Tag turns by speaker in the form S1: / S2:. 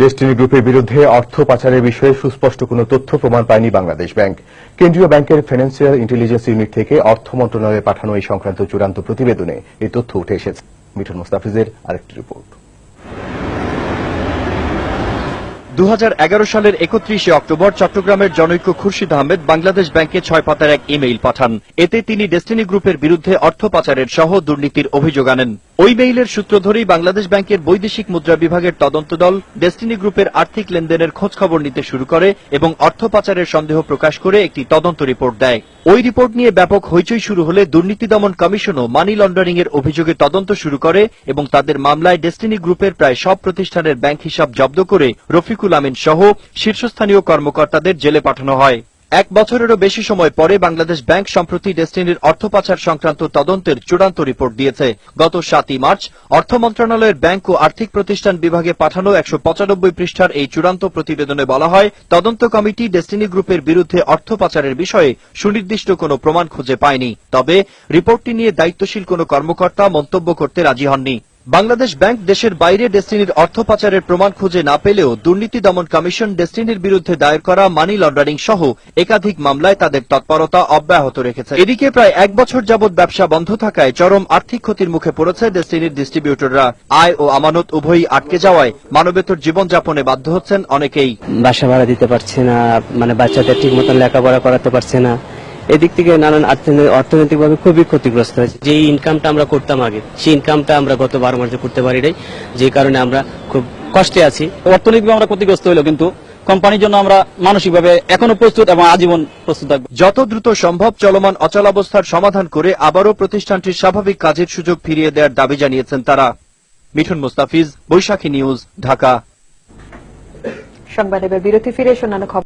S1: Destiny গ্রুপের বিরুদ্ধে অর্থ পাচারের বিষয়ে সুস্পষ্ট কোনো তথ্য প্রমাণ পায়নি বাংলাদেশ ব্যাংক। কেন্দ্রীয় ব্যাংকের ফিনান্সিয়াল ইন্টেলিজেন্স ইউনিট থেকে অর্থ মন্ত্রণালয়ে পাঠানো এই সংক্রান্ত চূড়ান্ত প্রতিবেদনে এই তথ্য উঠে এসেছে। মিঠুন মুস্তাফিজের আরেকটি রিপোর্ট।
S2: দু হাজার এগারো সালের একত্রিশে অক্টোবর চট্টগ্রামের জনৈক খুরশিদ আহমেদ বাংলাদেশ ব্যাংকে ছয় পাতার এক ইমেইল পাঠান। এতে তিনি ডেস্টিনি গ্রুপের বিরুদ্ধে অর্থ পাচারের সহ দুর্নীতির অভিযোগ আনেন। ওই মেইলের সূত্র ধরেই বাংলাদেশ ব্যাংকের বৈদেশিক মুদ্রা বিভাগের তদন্ত দল ডেস্টিনি গ্রুপের আর্থিক লেনদেনের খোঁজ খবর নিতে শুরু করে এবং অর্থ পাচারের সন্দেহ প্রকাশ করে একটি তদন্ত রিপোর্ট দেয়। ওই রিপোর্ট নিয়ে ব্যাপক হইচই শুরু হলে দুর্নীতি দমন কমিশনও মানি লন্ডারিং এর অভিযোগে তদন্ত শুরু করে এবং তাদের মামলায় ডেস্টিনি গ্রুপের প্রায় সব প্রতিষ্ঠানের ব্যাংক হিসাব জব্দ করে রফিকুল আমিন সহ শীর্ষস্থানীয় কর্মকর্তাদের জেলে পাঠানো হয়। এক বছরেরও বেশি সময় পরে বাংলাদেশ ব্যাংক সম্প্রতি ডেস্টিনির অর্থ পাচার সংক্রান্ত তদন্তের চূড়ান্ত রিপোর্ট দিয়েছে। গত সাতই মার্চ অর্থ মন্ত্রণালয়ের ব্যাংক ও আর্থিক প্রতিষ্ঠান বিভাগে পাঠানো একশো পঁচানব্বই পৃষ্ঠার এই চূড়ান্ত প্রতিবেদনে বলা হয়, তদন্ত কমিটি ডেস্টিনি গ্রুপের বিরুদ্ধে অর্থ পাচারের বিষয়ে সুনির্দিষ্ট কোনো প্রমাণ খুঁজে পায়নি। তবে রিপোর্টটি নিয়ে দায়িত্বশীল কোনো কর্মকর্তা মন্তব্য করতে রাজি হননি। বাংলাদেশ ব্যাংক দেশের বাইরে ডেস্টিনির অর্থ পাচারের প্রমাণ খুঁজে না পেলেও দুর্নীতি দমন কমিশন ডেস্টিনির বিরুদ্ধে দায়ের করা মানি লন্ডারিং সহ একাধিক মামলায় তাদের তৎপরতা অব্যাহত রেখেছে। এদিকে প্রায় এক বছর যাবৎ ব্যবসা বন্ধ থাকায় চরম আর্থিক ক্ষতির মুখে পড়েছে ডেস্টিনির ডিস্ট্রিবিউটররা আয় ও আমানত উভয়ই আটকে যাওয়ায় মানবেতর জীবনযাপনে বাধ্য হচ্ছেন অনেকেই।
S3: বাসা ভাড়া দিতে পারছে না মানে বাচ্চাদের ঠিক মতন লেখাপড়া করাতে পারছে না। এদিক থেকে নানান অর্থনৈতিক ভাবে খুবই ক্ষতিগ্রস্ত হয়েছে। যে ইনকামটা আমরা করতাম আগে সেই ইনকামটা আমরা গত বারো মাসে করতে পারি নাই। যে কারণে আমরা খুব কষ্টে আছি।
S4: অর্থনৈতিকভাবে আমরা ক্ষতিগ্রস্ত হইল কিন্তু কোম্পানির জন্য আমরা মানসিকভাবে এখনও প্রস্তুত এবং আজীবন প্রস্তুত থাকব।
S2: যত দ্রুত সম্ভব চলমান অচলাবস্থার সমাধান করে আবারও প্রতিষ্ঠানটির স্বাভাবিক কাজের সুযোগ ফিরিয়ে দেওয়ার দাবি জানিয়েছেন তারা। মিঠুন মুস্তাফিজ বৈশাখী নিউজ ঢাকা।
S5: সংবাদ বিরতি ফিরে অন্যান্য খবর।